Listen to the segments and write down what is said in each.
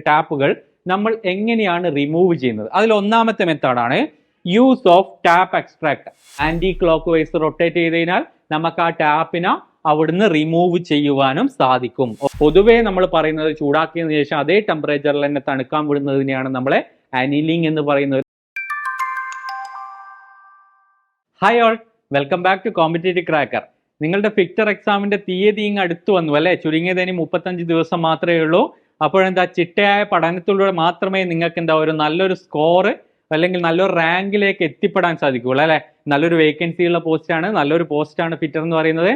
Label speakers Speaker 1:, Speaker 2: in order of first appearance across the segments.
Speaker 1: ടാപ്പുകൾ നമ്മൾ എങ്ങനെയാണ് റിമൂവ് ചെയ്യുന്നത്? അതിൽ ഒന്നാമത്തെ മെത്തേഡാണ് use of tap extract anticlockwise rotate ചെയ്ത് കഴിഞ്ഞാൽ നമുക്ക് ആ ടാപ്പിനെ അവിടുന്ന് റിമൂവ് ചെയ്യുവാനും സാധിക്കും. പൊതുവേ നമ്മൾ പറയുന്നത് ചൂടാക്കിയതിനു ശേഷം അതേ ടെമ്പറേച്ചറിൽ തന്നെ തണുക്കാൻ വിടുന്നതിനെയാണ് നമ്മളെ അനിലിംഗ് എന്ന് പറയുന്നത്. Hi all welcome back to competitive cracker നിങ്ങളുടെ ഫിക്ചർ എക്സാമിന്റെ തീയതി ഇങ്ങ് അടുത്തു വന്നു അല്ലേ? ചുരുങ്ങിയത് ഇനി മുപ്പത്തഞ്ച് ദിവസം മാത്രമേ ഉള്ളൂ. അപ്പോഴെന്താ? ചിട്ടയായ പഠനത്തിലൂടെ മാത്രമേ നിങ്ങൾക്ക് എന്താ ഒരു നല്ലൊരു സ്കോറ് അല്ലെങ്കിൽ നല്ലൊരു റാങ്കിലേക്ക് എത്തിപ്പെടാൻ സാധിക്കുകയുള്ളൂ അല്ലെ? നല്ലൊരു വേക്കൻസിയുള്ള പോസ്റ്റാണ് നല്ലൊരു പോസ്റ്റാണ് ഫിറ്റർ എന്ന് പറയുന്നത്.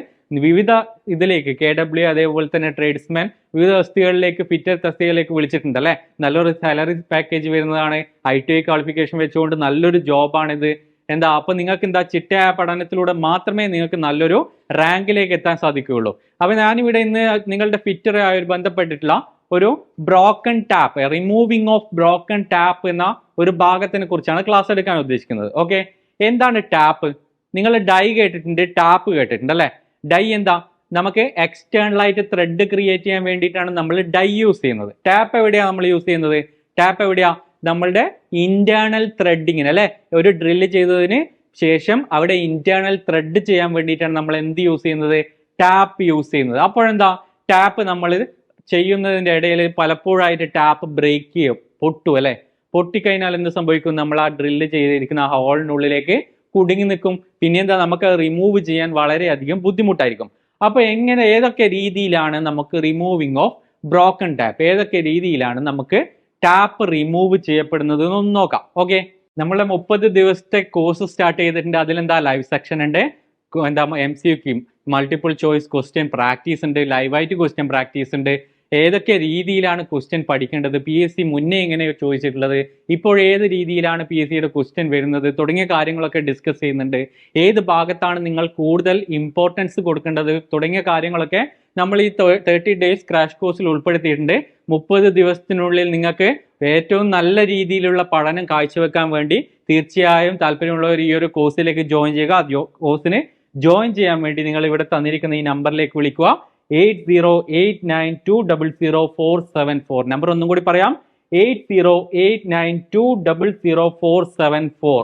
Speaker 1: വിവിധ ഇതിലേക്ക് കെ ഡബ്ല്യു അതേപോലെ തന്നെ ട്രേഡ്സ്മാൻ വിവിധ വസ്തുകളിലേക്ക് ഫിറ്റർ തസ്തികളിലേക്ക് വിളിച്ചിട്ടുണ്ട് അല്ലെ? നല്ലൊരു സാലറി പാക്കേജ് വരുന്നതാണ് ഐ ടി ഐ ക്വാളിഫിക്കേഷൻ വെച്ചുകൊണ്ട് നല്ലൊരു ജോബാണിത് എന്താ? അപ്പൊ നിങ്ങൾക്ക് എന്താ ചിട്ടയായ പഠനത്തിലൂടെ മാത്രമേ നിങ്ങൾക്ക് നല്ലൊരു റാങ്കിലേക്ക് എത്താൻ സാധിക്കുകയുള്ളൂ. അപ്പൊ ഞാനിവിടെ ഇന്ന് നിങ്ങളുടെ ഫിറ്ററുമായി ബന്ധപ്പെട്ടിട്ടുള്ള ഒരു broken tap removing of broken tap എന്ന ഒരു ഭാഗത്തിനെ കുറിച്ചാണ് ക്ലാസ് എടുക്കാൻ ഉദ്ദേശിക്കുന്നത്. ഓക്കെ എന്താണ് ടാപ്പ് നിങ്ങൾ ഡൈ കേട്ടിട്ടുണ്ട് ടാപ്പ് കേട്ടിട്ടുണ്ട് അല്ലെ? ഡൈ എന്താ? നമുക്ക് എക്സ്റ്റേണൽ ആയിട്ട് ത്രെഡ് ക്രിയേറ്റ് ചെയ്യാൻ വേണ്ടിയിട്ടാണ് നമ്മൾ ഡൈ യൂസ് ചെയ്യുന്നത്. ടാപ്പ് എവിടെയാണ് നമ്മൾ യൂസ് ചെയ്യുന്നത്? ടാപ്പ് എവിടെയാ? നമ്മളുടെ ഇന്റേണൽ ത്രെഡിങ്ങിന് അല്ലെ? ഒരു ഡ്രില്ല് ചെയ്തതിന് ശേഷം അവിടെ ഇന്റേണൽ ത്രെഡ് ചെയ്യാൻ വേണ്ടിയിട്ടാണ് നമ്മൾ എന്ത് യൂസ് ചെയ്യുന്നത്? ടാപ്പ് യൂസ് ചെയ്യുന്നത്. അപ്പോഴെന്താ? ടാപ്പ് നമ്മൾ ചെയ്യുന്നതിന്റെ ഇടയിൽ പലപ്പോഴായിട്ട് ടാപ്പ് ബ്രേക്ക് ചെയ്യും പൊട്ടു അല്ലെ? പൊട്ടിക്കഴിഞ്ഞാൽ എന്ത് സംഭവിക്കും? നമ്മൾ ആ ഡ്രില്ല് ചെയ്തിരിക്കുന്ന ആ ഹോളിനുള്ളിലേക്ക് കുടുങ്ങി നിൽക്കും. പിന്നെന്താ നമുക്ക് റിമൂവ് ചെയ്യാൻ വളരെയധികം ബുദ്ധിമുട്ടായിരിക്കും. അപ്പോൾ എങ്ങനെ ഏതൊക്കെ രീതിയിലാണ് നമുക്ക് റിമൂവിങ് ഓഫ് ബ്രോക്കൺ ടാപ്പ് ഏതൊക്കെ രീതിയിലാണ് നമുക്ക് ടാപ്പ് റിമൂവ് ചെയ്യപ്പെടുന്നത് എന്നൊന്ന് നോക്കാം. ഓക്കെ നമ്മളെ മുപ്പത് ദിവസത്തെ കോഴ്സ് സ്റ്റാർട്ട് ചെയ്തിട്ടുണ്ട്. അതിലെന്താ? ലൈവ് സെക്ഷൻ ഉണ്ട്. എന്താ? M C Q multiple choice question practice ഉണ്ട്. ലൈവായിട്ട് ക്വസ്റ്റ്യൻ പ്രാക്ടീസ് ഉണ്ട്. ഏതൊക്കെ രീതിയിലാണ് ക്വസ്റ്റ്യൻ പഠിക്കേണ്ടത്? പി എസ് സി മുന്നേ എങ്ങനെ ചോദിച്ചിട്ടുള്ളത്? ഇപ്പോൾ ഏത് രീതിയിലാണ് പി എസ് സിയുടെ ക്വസ്റ്റ്യൻ വരുന്നത്? തുടങ്ങിയ കാര്യങ്ങളൊക്കെ ഡിസ്കസ് ചെയ്യുന്നുണ്ട്. ഏത് ഭാഗത്താണ് നിങ്ങൾ കൂടുതൽ ഇമ്പോർട്ടൻസ് കൊടുക്കേണ്ടത്? തുടങ്ങിയ കാര്യങ്ങളൊക്കെ നമ്മൾ ഈ തേർട്ടി ഡേയ്സ് ക്രാഷ് കോഴ്സിൽ ഉൾപ്പെടുത്തിയിട്ടുണ്ട്. മുപ്പത് ദിവസത്തിനുള്ളിൽ നിങ്ങൾക്ക് ഏറ്റവും നല്ല രീതിയിലുള്ള പഠനം കാഴ്ചവെക്കാൻ വേണ്ടി തീർച്ചയായും താല്പര്യമുള്ളവർ ഈ ഒരു കോഴ്സിലേക്ക് ജോയിൻ ചെയ്യുക. കോഴ്സിന് ജോയിൻ ചെയ്യാൻ വേണ്ടി നിങ്ങൾ ഇവിടെ തന്നിരിക്കുന്ന ഈ നമ്പറിലേക്ക് വിളിക്കുക. Eight zero eight nine two double zero four seven four. Number ഒന്നും കൂടി പറയാം. Eight zero eight nine two double zero four seven four.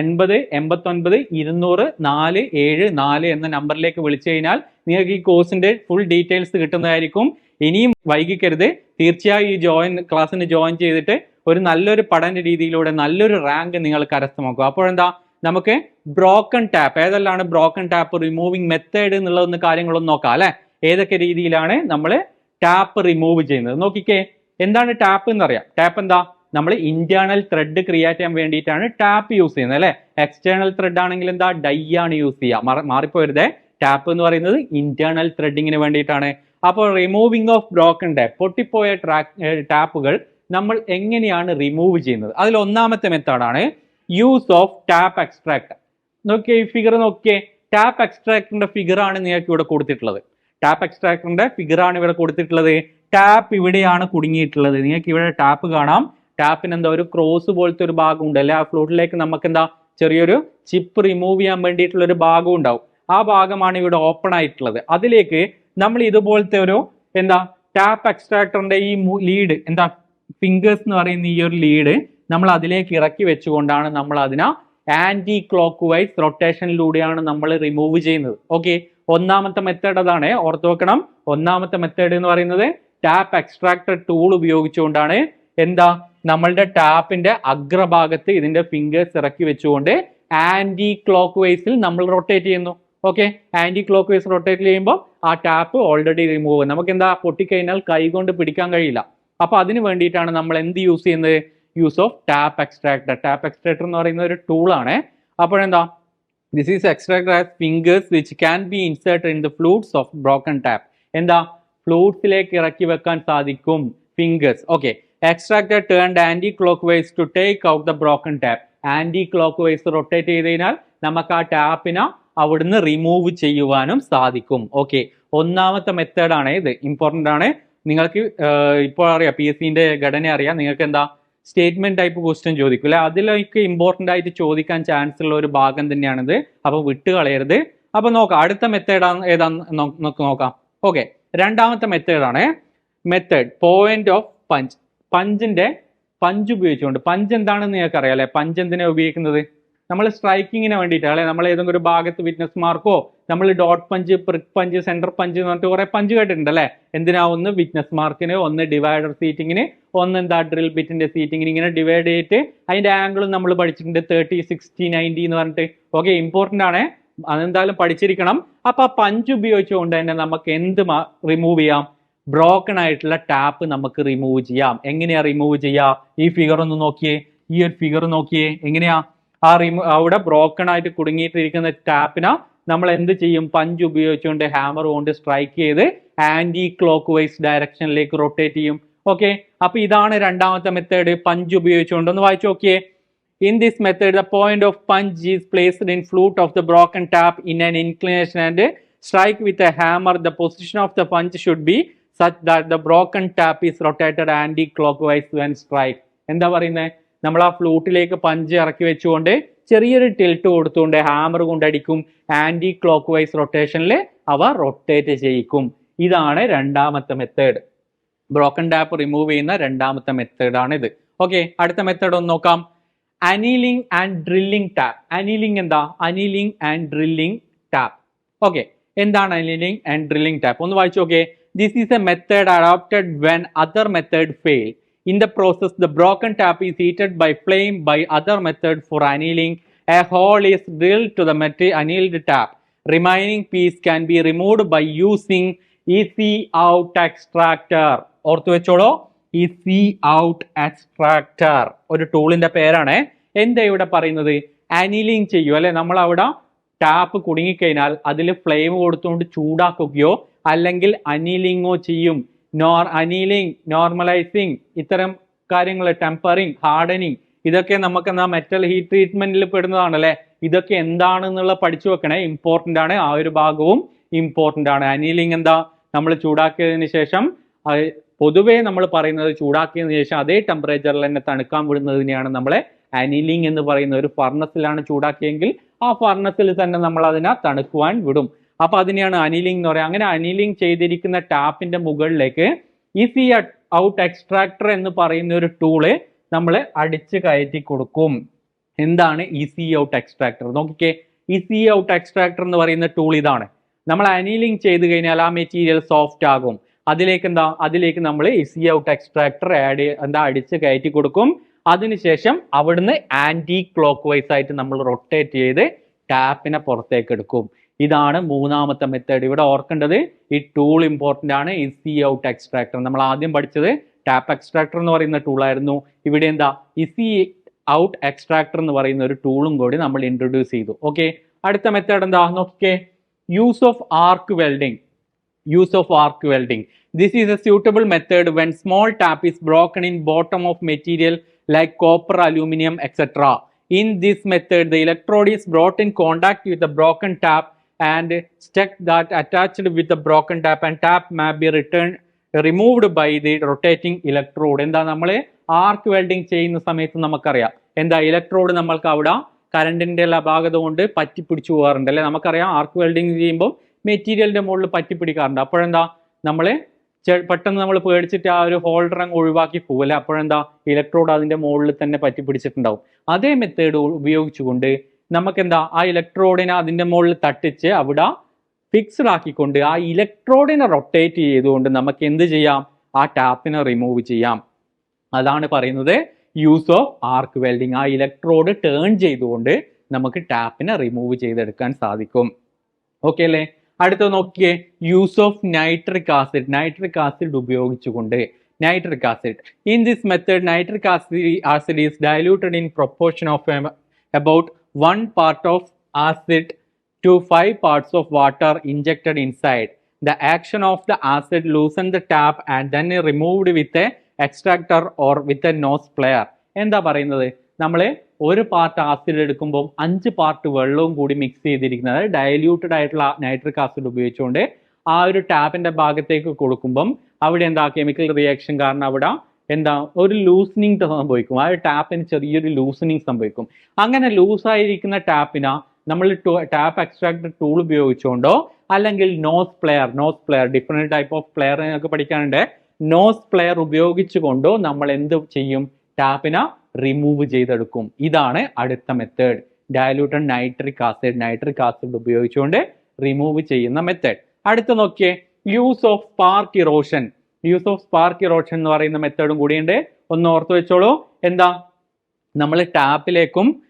Speaker 1: എൺപത് എൺപത്തൊൻപത് ഇരുന്നൂറ് നാല് ഏഴ് നാല് എന്ന നമ്പറിലേക്ക് വിളിച്ചു കഴിഞ്ഞാൽ നിങ്ങൾക്ക് ഈ കോഴ്സിന്റെ ഫുൾ ഡീറ്റെയിൽസ് കിട്ടുന്നതായിരിക്കും. ഇനിയും വൈകിക്കരുത്. തീർച്ചയായും ഈ ജോയിൻ ക്ലാസ്സിന് ജോയിൻ ചെയ്തിട്ട് ഒരു നല്ലൊരു പഠന രീതിയിലൂടെ നല്ലൊരു റാങ്ക് നിങ്ങൾ കരസ്ഥമാക്കും അപ്പോഴെന്താ? നമുക്ക് ബ്രോക്കൺ ടാപ്പ് ഏതെല്ലാം ബ്രോക്കൺ ടാപ്പ് റിമൂവിങ് മെത്തേഡ് എന്നുള്ളതൊന്ന് കാര്യങ്ങളൊന്നും നോക്കാം അല്ലെ? ഏതൊക്കെ രീതിയിലാണ് നമ്മൾ ടാപ്പ് റിമൂവ് ചെയ്യുന്നത്? നോക്കിക്കേ എന്താണ് ടാപ്പ് എന്നറിയാം. ടാപ്പ് എന്താ? നമ്മൾ ഇന്റേണൽ ത്രെഡ് ക്രിയേറ്റ് ചെയ്യാൻ വേണ്ടിയിട്ടാണ് ടാപ്പ് യൂസ് ചെയ്യുന്നത് അല്ലെ? എക്സ്റ്റേണൽ ത്രെഡ് ആണെങ്കിൽ എന്താ? ഡൈ ആണ് യൂസ് ചെയ്യുക. മാറി- മാറിപ്പോരുതേ. ടാപ്പ് എന്ന് പറയുന്നത് ഇന്റേണൽ ത്രെഡിങ്ങിന് വേണ്ടിയിട്ടാണ്. അപ്പോൾ റിമൂവിങ് ഓഫ് ബ്രോക്കൺ ടാപ്പ് പൊട്ടിപ്പോയ ടാപ്പുകൾ നമ്മൾ എങ്ങനെയാണ് റിമൂവ് ചെയ്യുന്നത്? അതിൽ ഒന്നാമത്തെ മെത്തേഡാണ് യൂസ് ഓഫ് ടാപ്പ് എക്സ്ട്രാക്ട് നോക്കിയേ ഈ ഫിഗർ നോക്കിയേ. ടാപ്പ് എക്സ്ട്രാക്ടറിന്റെ ഫിഗർ ആണ് നിങ്ങൾക്ക് ഇവിടെ കൊടുത്തിട്ടുള്ളത്. ടാപ്പ് എക്സ്ട്രാക്ടറിന്റെ ഫിഗറാണ് ഇവിടെ കൊടുത്തിട്ടുള്ളത്. ടാപ്പ് ഇവിടെയാണ് കുടുങ്ങിയിട്ടുള്ളത്. നിങ്ങൾക്ക് ഇവിടെ ടാപ്പ് കാണാം. ടാപ്പിന് എന്താ ഒരു ക്രോസ് പോലത്തെ ഒരു ഭാഗം ഉണ്ട് അല്ലെ? ആ ഫ്ലൂട്ടിലേക്ക് നമുക്ക് എന്താ ചെറിയൊരു ചിപ്പ് റിമൂവ് ചെയ്യാൻ വേണ്ടിയിട്ടുള്ള ഒരു ഭാഗം ഉണ്ടാവും. ആ ഭാഗമാണ് ഇവിടെ ഓപ്പൺ ആയിട്ടുള്ളത്. അതിലേക്ക് നമ്മൾ ഇതുപോലത്തെ ഒരു എന്താ ടാപ്പ് എക്സ്ട്രാക്ടറിന്റെ ഈ ലീഡ് എന്താ ഫിംഗേഴ്സ് എന്ന് പറയുന്ന ഈ ഒരു ലീഡ് നമ്മൾ അതിലേക്ക് ഇറക്കി വെച്ചുകൊണ്ടാണ് നമ്മൾ അതിനെ ആന്റി ക്ലോക്ക് വൈസ് റൊട്ടേഷനിലൂടെയാണ് നമ്മൾ റിമൂവ് ചെയ്യുന്നത്. ഓക്കെ ഒന്നാമത്തെ മെത്തേഡ് അതാണ്. ഓർത്ത് വെക്കണം. ഒന്നാമത്തെ മെത്തേഡ് എന്ന് പറയുന്നത് ടാപ്പ് എക്സ്ട്രാക്ടർ ടൂൾ ഉപയോഗിച്ചുകൊണ്ടാണ്. എന്താ? നമ്മളുടെ ടാപ്പിന്റെ അഗ്രഭാഗത്ത് ഇതിന്റെ ഫിംഗേഴ്സ് ഇറക്കി വെച്ചുകൊണ്ട് ആന്റി ക്ലോക്ക് വൈസിൽ നമ്മൾ റൊട്ടേറ്റ് ചെയ്യുന്നു. Okay anticlockwise rotate ചെയ്യുമ്പോൾ ആ ടാപ്പ് ഓൾറെഡി റിമൂവ് നമുക്ക് എന്താ പൊട്ടിക്കഴിഞ്ഞാൽ കൈകൊണ്ട് പിടിക്കാൻ കഴിയില്ല. അപ്പൊ അതിന് വേണ്ടിയിട്ടാണ് നമ്മൾ എന്ത് യൂസ് ചെയ്യുന്നത്? Use of tap extractor tap extractor എന്ന് പറയുന്ന ഒരു ടൂളാണ് അപ്പോഴെന്താ? This is extractor as fingers which can be insert in the flutes of broken tap എന്താ? ഫ്ലൂട്ട്സിലേക്ക് ഇറക്കി വെക്കാൻ സാധിക്കും fingers okay extractor turned anticlockwise to take out the broken tap anticlockwise rotate ചെയ്ത് കഴിഞ്ഞാൽ നമുക്ക് ആ ടാപ്പിനെ അവിടുന്ന് റിമൂവ് ചെയ്യുവാനും സാധിക്കും. ഓക്കെ ഒന്നാമത്തെ മെത്തേഡാണ് ഇത്. ഇമ്പോർട്ടന്റ് ആണ്. നിങ്ങൾക്ക് ഇപ്പോൾ അറിയാം പി എസ് സിന്റെ ഘടന അറിയാം. നിങ്ങൾക്ക് എന്താ സ്റ്റേറ്റ്മെന്റ് ടൈപ്പ് ക്വസ്റ്റ്യൻ ചോദിക്കും അല്ലെ? അതിലേക്ക് ഇമ്പോർട്ടന്റ് ആയിട്ട് ചോദിക്കാൻ ചാൻസ് ഉള്ള ഒരു ഭാഗം തന്നെയാണിത്. അപ്പൊ വിട്ട് കളയരുത്. അപ്പൊ നോക്കാം അടുത്ത മെത്തേഡ് ഏതാന്ന് നോക്ക് നോക്കാം. ഓക്കെ രണ്ടാമത്തെ മെത്തേഡാണ് മെത്തേഡ് പോയിന്റ് ഓഫ് പഞ്ച് പഞ്ചിന്റെ പഞ്ച് ഉപയോഗിച്ചുകൊണ്ട് പഞ്ച് എന്താണെന്ന് നിങ്ങൾക്ക് അറിയാം അല്ലെ? പഞ്ച് എന്തിനാണ് ഉപയോഗിക്കുന്നത്? നമ്മൾ സ്ട്രൈക്കിങ്ങിന് വേണ്ടിയിട്ട് അല്ലെ? നമ്മൾ ഏതെങ്കിലും ഒരു ഭാഗത്ത് വിറ്റ്നസ് മാർക്കോ നമ്മൾ dot punch prick punch centre punch എന്ന് പറഞ്ഞിട്ട് കുറെ പഞ്ച് കേട്ടിട്ടുണ്ട് അല്ലേ? എന്തിനാ ഒന്ന് വിറ്റ്നസ് മാർക്കിന് ഒന്ന് ഡിവൈഡർ സീറ്റിങ്ങിന് ഒന്ന് എന്താ ഡ്രിൽ ബിറ്റിന്റെ സീറ്റിങ്ങിന് ഇങ്ങനെ ഡിവൈഡ് ചെയ്തിട്ട് അതിന്റെ ആംഗിളും നമ്മൾ പഠിച്ചിട്ടുണ്ട് തേർട്ടി സിക്സ്റ്റി നയന്റി എന്ന് പറഞ്ഞിട്ട്. ഓക്കെ ഇമ്പോർട്ടന്റ് ആണ്. അതെന്തായാലും പഠിച്ചിരിക്കണം. അപ്പൊ ആ പഞ്ച് ഉപയോഗിച്ചുകൊണ്ട് തന്നെ നമുക്ക് എന്ത് റിമൂവ് ചെയ്യാം? ബ്രോക്കൺ ആയിട്ടുള്ള ടാപ്പ് നമുക്ക് റിമൂവ് ചെയ്യാം. എങ്ങനെയാ റിമൂവ് ചെയ്യാ? ഈ ഫിഗർ ഒന്ന് നോക്കിയേ. ഈ ഒരു ഫിഗർ നോക്കിയേ. എങ്ങനെയാ? ആ റിമൂ അവിടെ ബ്രോക്കൺ ആയിട്ട് കുടുങ്ങിയിട്ടിരിക്കുന്ന ടാപ്പിന നമ്മൾ എന്ത് ചെയ്യും പഞ്ച് ഉപയോഗിച്ചുകൊണ്ട് ഹാമർ കൊണ്ട് സ്ട്രൈക്ക് ചെയ്ത് ആന്റി ക്ലോക്ക് വൈസ് ഡയറക്ഷനിലേക്ക് റൊട്ടേറ്റ് ചെയ്യും ഓക്കെ അപ്പൊ ഇതാണ് രണ്ടാമത്തെ മെത്തേഡ് പഞ്ച് ഉപയോഗിച്ചുകൊണ്ട് ഒന്ന് വായിച്ചു നോക്കിയേ In this method, the point of punch is placed in flute of the broken tap in an inclination and strike with a hammer. The position of the punch should be such that the broken tap is rotated anti-clockwise when strike. എന്താ പറയുന്നത് നമ്മൾ ആ ഫ്ലൂട്ടിലേക്ക് punch ഇറക്കി വെച്ചുകൊണ്ട് ചെറിയൊരു tilt കൊടുത്തുകൊണ്ട് hammer കൊണ്ടടിക്കും. Anticlockwise റൊട്ടേഷനിൽ അവ റൊട്ടേറ്റ് ചെയ്യിക്കും. ഇതാണ് രണ്ടാമത്തെ മെത്തേഡ് ബ്രോക്കൺ ടാപ്പ് റിമൂവ് ചെയ്യുന്ന രണ്ടാമത്തെ മെത്തേഡാണ് ഇത് ഓക്കെ അടുത്ത മെത്തേഡ് ഒന്ന് നോക്കാം. Annealing and drilling tap annealing എന്താ? Annealing and drilling tap okay എന്താണ് അനീലിംഗ് ആൻഡ് ഡ്രില്ലിംഗ് ടാപ്പ് ഒന്ന് വായിച്ചു നോക്കേ this is a method adopted when other method fail the process the broken tap is heated by flame by other method for annealing a hole is drill to the മെറ്റീ annealed tap remaining piece can be removed by using easy out extractor ഓർത്തു വെച്ചോളൂ. Easy out extractor ഒരു ടൂളിന്റെ പേരാണ്. എന്താ ഇവിടെ പറയുന്നത്? അനിലിംഗ് ചെയ്യും. അല്ലെ? നമ്മൾ അവിടെ ടാപ്പ് കുടുങ്ങിക്കഴിഞ്ഞാൽ അതിൽ ഫ്ലെയിം കൊടുത്തുകൊണ്ട് ചൂടാക്കുകയോ അല്ലെങ്കിൽ അനിലിങ്ങോ ചെയ്യും. നോർ അനീലിംഗ് നോർമലൈസിങ് ഇത്തരം കാര്യങ്ങൾ ടെമ്പറിങ് ഹാർഡനിങ് ഇതൊക്കെ നമുക്ക് എന്നാ മെറ്റൽ ഹീറ്റ് ട്രീറ്റ്മെന്റിൽ പെടുന്നതാണ് അല്ലെ ഇതൊക്കെ എന്താണെന്നുള്ള പഠിച്ചു വെക്കണേ ഇമ്പോർട്ടന്റ് ആണ്. ആ ഒരു ഭാഗവും ഇമ്പോർട്ടന്റ് ആണ്. അനീലിംഗ് എന്താ? നമ്മൾ ചൂടാക്കിയതിന് ശേഷം പൊതുവേ നമ്മൾ പറയുന്നത് ചൂടാക്കിയതിന് ശേഷം അതേ ടെമ്പറേച്ചറിൽ തന്നെ തണുക്കാൻ വിടുന്നതിനെയാണ് നമ്മളെ അനിലിംഗ് എന്ന് പറയുന്ന ഒരു ഫർണസിലാണ് ചൂടാക്കിയെങ്കിൽ ആ ഫർണസിൽ തന്നെ നമ്മൾ അതിനെ തണുക്കുവാൻ വിടും. അപ്പൊ അതിനെയാണ് അനിലിംഗ് എന്ന് പറയുക അങ്ങനെ അനിലിംഗ് ചെയ്തിരിക്കുന്ന ടാപ്പിന്റെ മുകളിലേക്ക് ഈസി ഔട്ട് എക്സ്ട്രാക്ടർ എന്ന് പറയുന്ന ഒരു ടൂൾ നമ്മൾ അടിച്ച് കയറ്റി കൊടുക്കും. എന്താണ് ഈസി ഔട്ട് എക്സ്ട്രാക്ടർ നോക്കിക്കേ ഈസി ഔട്ട് എക്സ്ട്രാക്ടർ എന്ന് പറയുന്ന ടൂൾ ഇതാണ്. നമ്മൾ അനിലിംഗ് ചെയ്ത് കഴിഞ്ഞാൽ ആ മെറ്റീരിയൽ സോഫ്റ്റ് ആകും. അതിലേക്ക് എന്താ അതിലേക്ക് നമ്മൾ ഈസി ഔട്ട് എക്സ്ട്രാക്ടർ ആഡ് എന്താ അടിച്ച് കയറ്റി കൊടുക്കും. അതിനുശേഷം അവിടുന്ന് ആന്റി ക്ലോക്ക് വൈസ് ആയിട്ട് നമ്മൾ റൊട്ടേറ്റ് ചെയ്ത് ടാപ്പിനെ പുറത്തേക്ക് എടുക്കും. ഇതാണ് മൂന്നാമത്തെ മെത്തേഡ് ഇവിടെ ഓർക്കേണ്ടത് ഈ ടൂൾ ഇമ്പോർട്ടന്റ് ആണ് ഈ സി ഔട്ട് എക്സ്ട്രാക്ടർ നമ്മൾ ആദ്യം പഠിച്ചത് ടാപ്പ് എക്സ്ട്രാക്ടർ എന്ന് പറയുന്ന ടൂൾ ആയിരുന്നു. ഇവിടെ എന്താ? ഈ സി ഔട്ട് എക്സ്ട്രാക്ടർ എന്ന് പറയുന്ന ഒരു ടൂളും കൂടി നമ്മൾ ഇൻട്രൊഡ്യൂസ് ചെയ്തു. ഓക്കെ അടുത്ത മെത്തേഡ് എന്താ? നോക്കിക്കേ. Use of arc welding use of arc welding this is a suitable method when small tap is broken in bottom of material like copper aluminium etc. In this method the electrode is brought in contact with the broken tap and check that attached with the broken tap and tap may be returned removed by the rotating electrode എന്താ നമ്മൾ ആർക്ക് welding ചെയ്യുന്ന സമയത്ത് നമുക്കറിയാം. എന്താ electrode നമ്മൾക്ക് അവിടെ കറണ്ടിന്റെ അപാകത കൊണ്ട് പറ്റി പിടിച്ചു പോകാറുണ്ട്. അല്ലേ? നമുക്കറിയാം ആർക്ക് വെൽഡിങ് ചെയ്യുമ്പോൾ മെറ്റീരിയലിന്റെ മുകളിൽ പറ്റി പിടിക്കാറുണ്ട് അപ്പോഴെന്താ നമ്മൾ പെട്ടെന്ന് നമ്മൾ പേടിച്ചിട്ട് ആ ഒരു ഹോൾഡർ അങ്ങ് ഒഴിവാക്കി പോകല്ലേ അപ്പോഴെന്താ? ഇലക്ട്രോഡ് അതിന്റെ മുകളിൽ തന്നെ പറ്റി പിടിച്ചിട്ടുണ്ടാവും അതേ മെത്തേഡ് ഉപയോഗിച്ചുകൊണ്ട് നമുക്കെന്താ? ആ ഇലക്ട്രോഡിനെ അതിന്റെ മുകളിൽ തട്ടിച്ച് അവിടെ ഫിക്സ്ഡ് ആക്കിക്കൊണ്ട് ആ ഇലക്ട്രോഡിനെ റൊട്ടേറ്റ് ചെയ്തുകൊണ്ട് നമുക്ക് എന്ത് ചെയ്യാം? ആ ടാപ്പിനെ റിമൂവ് ചെയ്യാം. അതാണ് പറയുന്നത് യൂസ് ഓഫ് ആർക്ക് വെൽഡിങ് ആ ഇലക്ട്രോഡ് ടേൺ ചെയ്തുകൊണ്ട് നമുക്ക് ടാപ്പിനെ റിമൂവ് ചെയ്തെടുക്കാൻ സാധിക്കും. ഓക്കെ അല്ലേ? അടുത്ത നോക്കിയേ. Use of nitric acid nitric acid ഉപയോഗിച്ചുകൊണ്ട്. Nitric acid in this method nitric acid acid is diluted in proportion of about one part of acid to five parts of water injected inside. The action of the acid loosened the tap and then removed with a extractor or with a nose plier. എന്താ പറയുന്നത് നമ്മൾ ഒരു part acid എടുക്കുമ്പോൾ അഞ്ച് part വെള്ളവും കൂടി mix ചെയ്തിരിക്കുന്നത് diluted ആയിട്ടുള്ള നൈട്രിക് ആസിഡ് ഉപയോഗിച്ചുകൊണ്ട് ആ ഒരു ടാപ്പിന്റെ ഭാഗത്തേക്ക് കൊടുക്കുമ്പം അവിടെ എന്താ കെമിക്കൽ റിയാക്ഷൻ കാരണം അവിടെ എന്താ ഒരു ലൂസനിങ് സംഭവിക്കും. ആ ഒരു ടാപ്പിന് ചെറിയൊരു ലൂസനിങ് സംഭവിക്കും. അങ്ങനെ ലൂസായിരിക്കുന്ന ടാപ്പിന നമ്മൾ ടാപ്പ് എക്സ്ട്രാക്ടർ ടൂൾ ഉപയോഗിച്ചുകൊണ്ടോ അല്ലെങ്കിൽ nose plier nose plier different type of plier നിങ്ങൾക്ക് പഠിക്കാനുണ്ട്. നോസ് പ്ലെയർ ഉപയോഗിച്ചുകൊണ്ടോ നമ്മൾ എന്ത് ചെയ്യും? ടാപ്പിന റിമൂവ് ചെയ്തെടുക്കും. ഇതാണ് അടുത്ത method ഡയലൂട്ടൺ nitric acid nitric acid ഉപയോഗിച്ചുകൊണ്ട് റിമൂവ് ചെയ്യുന്ന മെത്തേഡ് അടുത്ത നോക്കിയേ use of spark erosion use of spark erosion എന്ന് പറയുന്ന മെത്തേഡും കൂടിയുണ്ട്. ഒന്ന് ഓർത്ത് വെച്ചോളൂ. എന്താ? നമ്മൾ ടാപ്പിലേക്കും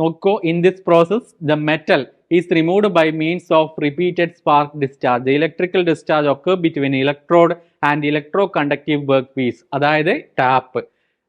Speaker 1: നോക്കൂ in this process the metal is removed by means of repeated spark discharge electrical discharge ഒക്കെ between electrode and electro conductive work piece അതായത് ടാപ്പ്.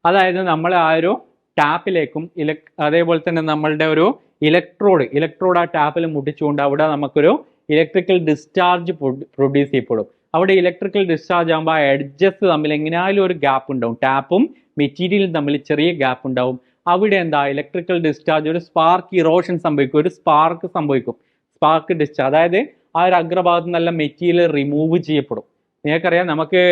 Speaker 1: അതായത് നമ്മൾ ആ ഒരു ടാപ്പിലേക്കും ഇലക് അതേപോലെ തന്നെ നമ്മളുടെ ഒരു ഇലക്ട്രോഡ് ഇലക്ട്രോഡ് ആ ടാപ്പിൽ മുട്ടിച്ചുകൊണ്ട് അവിടെ നമുക്കൊരു ഇലക്ട്രിക്കൽ ഡിസ്ചാർജ് പ്രൊഡ്യൂസ് ചെയ്യപ്പെടും. അവിടെ ഇലക്ട്രിക്കൽ ഡിസ്ചാർജ് ആകുമ്പോൾ ആ എഡ്ജസ് തമ്മിൽ എങ്ങനെയാലും ഒരു ഗ്യാപ്പ് ഉണ്ടാവും. ടാപ്പും മെറ്റീരിയലും തമ്മിൽ ചെറിയ ഗ്യാപ്പ് ഉണ്ടാവും. അവിടെ എന്താ? ഇലക്ട്രിക്കൽ ഡിസ്ചാർജ് ഒരു സ്പാർക്ക് ഇറോഷൻ സംഭവിക്കും. ഒരു സ്പാർക്ക് സംഭവിക്കും. സ്പാർക്ക് ഡിസ്ചാർജ് അതായത് ആ ഒരു അഗ്രഭാഗത്ത് നല്ല മെറ്റീരിയൽ റിമൂവ് ചെയ്യപ്പെടും. നിങ്ങൾക്കറിയാം നമുക്ക്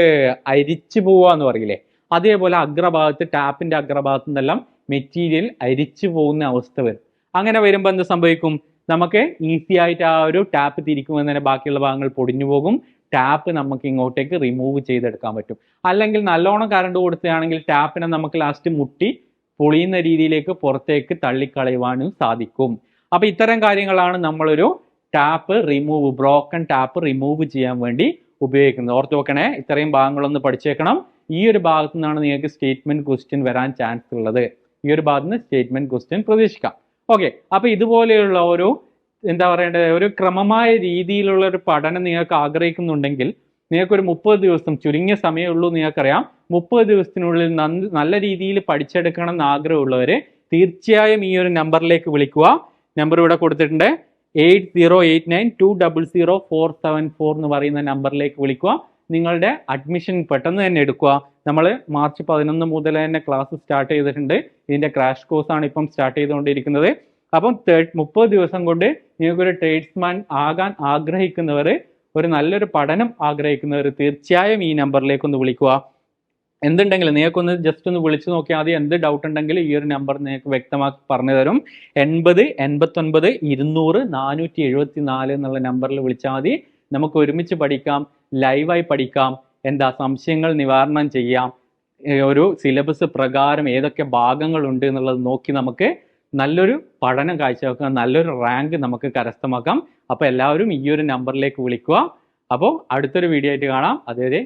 Speaker 1: അരിച്ചു പോവുക എന്ന് പറയില്ലേ? അതേപോലെ അഗ്രഭാഗത്ത് ടാപ്പിന്റെ അഗ്രഭാഗത്ത് നിന്നെല്ലാം മെറ്റീരിയൽ അരിച്ചു പോകുന്ന അവസ്ഥ വരും. അങ്ങനെ വരുമ്പോൾ എന്ത് സംഭവിക്കും? നമുക്ക് ഈസി ആയിട്ട് ആ ഒരു ടാപ്പ് തിരിക്കുമ്പോൾ തന്നെ ബാക്കിയുള്ള ഭാഗങ്ങൾ പൊടിഞ്ഞു പോകും. ടാപ്പ് നമുക്ക് ഇങ്ങോട്ടേക്ക് റിമൂവ് ചെയ്തെടുക്കാൻ പറ്റും. അല്ലെങ്കിൽ നല്ലോണം കറണ്ട് കൊടുത്തുകയാണെങ്കിൽ ടാപ്പിനെ നമുക്ക് ലാസ്റ്റ് മുട്ടി പൊളിയുന്ന രീതിയിലേക്ക് പുറത്തേക്ക് തള്ളിക്കളയുവാനും സാധിക്കും. അപ്പൊ ഇത്തരം കാര്യങ്ങളാണ് നമ്മളൊരു tap remove broken tap remove ചെയ്യാൻ വേണ്ടി ഉപയോഗിക്കുന്നത്. ഓർത്ത് വെക്കണേ ഇത്രയും ഭാഗങ്ങളൊന്ന് പഠിച്ചേക്കണം. ഈ ഒരു ഭാഗത്തു നിന്നാണ് നിങ്ങൾക്ക് സ്റ്റേറ്റ്മെന്റ് ക്വസ്റ്റ്യൻ വരാൻ ചാൻസ് ഉള്ളത്. ഈ ഒരു ഭാഗത്ത് നിന്ന് സ്റ്റേറ്റ്മെന്റ് ക്വസ്റ്റ്യൻ പ്രതീക്ഷിക്കാം. ഓക്കെ അപ്പോൾ ഇതുപോലെയുള്ള ഒരു എന്താ പറയേണ്ടത്? ഒരു ക്രമമായ രീതിയിലുള്ള ഒരു പഠനം നിങ്ങൾക്ക് ആഗ്രഹിക്കുന്നുണ്ടെങ്കിൽ നിങ്ങൾക്ക് ഒരു മുപ്പത് ദിവസം ചുരുങ്ങിയ സമയമുള്ളൂ നിങ്ങൾക്കറിയാം. മുപ്പത് ദിവസത്തിനുള്ളിൽ നല്ല രീതിയിൽ പഠിച്ചെടുക്കണം എന്ന് തീർച്ചയായും ഈ ഒരു നമ്പറിലേക്ക് വിളിക്കുക. നമ്പർ ഇവിടെ കൊടുത്തിട്ടുണ്ട്. Eight zero eight nine two double zero four seven four എന്ന് പറയുന്ന നമ്പറിലേക്ക് വിളിക്കുക. നിങ്ങളുടെ അഡ്മിഷൻ പെട്ടെന്ന് തന്നെ എടുക്കുക. നമ്മൾ മാർച്ച് പതിനൊന്ന് മുതൽ തന്നെ ക്ലാസ് സ്റ്റാർട്ട് ചെയ്തിട്ടുണ്ട്. ഇതിന്റെ ക്രാഷ് കോഴ്സാണ് ഇപ്പം സ്റ്റാർട്ട് ചെയ്തുകൊണ്ടിരിക്കുന്നത്. അപ്പം മുപ്പത് ദിവസം കൊണ്ട് നിങ്ങൾക്കൊരു ട്രേഡ്സ്മാൻ ആകാൻ ആഗ്രഹിക്കുന്നവർ ഒരു നല്ലൊരു പഠനം ആഗ്രഹിക്കുന്നവർ തീർച്ചയായും ഈ നമ്പറിലേക്ക് ഒന്ന് വിളിക്കുക. എന്തുണ്ടെങ്കിലും നിങ്ങൾക്കൊന്ന് ജസ്റ്റ് ഒന്ന് വിളിച്ചു നോക്കിയാൽ മതി. എന്ത് ഡൗട്ട് ഉണ്ടെങ്കിലും ഈ ഒരു നമ്പർ നിങ്ങൾക്ക് വ്യക്തമാക്കി പറഞ്ഞു തരും. എൺപത് എൺപത്തൊൻപത് ഇരുന്നൂറ് നാനൂറ്റി എഴുപത്തി നാല് എന്നുള്ള നമ്പറിൽ വിളിച്ചാൽ മതി. നമുക്ക് ഒരുമിച്ച് പഠിക്കാം ലൈവായി പഠിക്കാം. എന്താ സംശയങ്ങൾ നിവാരണം ചെയ്യാം. ഒരു സിലബസ് പ്രകാരം ഏതൊക്കെ ഭാഗങ്ങളുണ്ട് എന്നുള്ളത് നോക്കി നമുക്ക് നല്ലൊരു പഠനം കാഴ്ചവെക്കാം നല്ലൊരു റാങ്ക് നമുക്ക് കരസ്ഥമാക്കാം. അപ്പോൾ എല്ലാവരും ഈ ഒരു നമ്പറിലേക്ക് വിളിക്കുക. അപ്പോൾ അടുത്തൊരു വീഡിയോ ആയിട്ട് കാണാം. അതുവരെ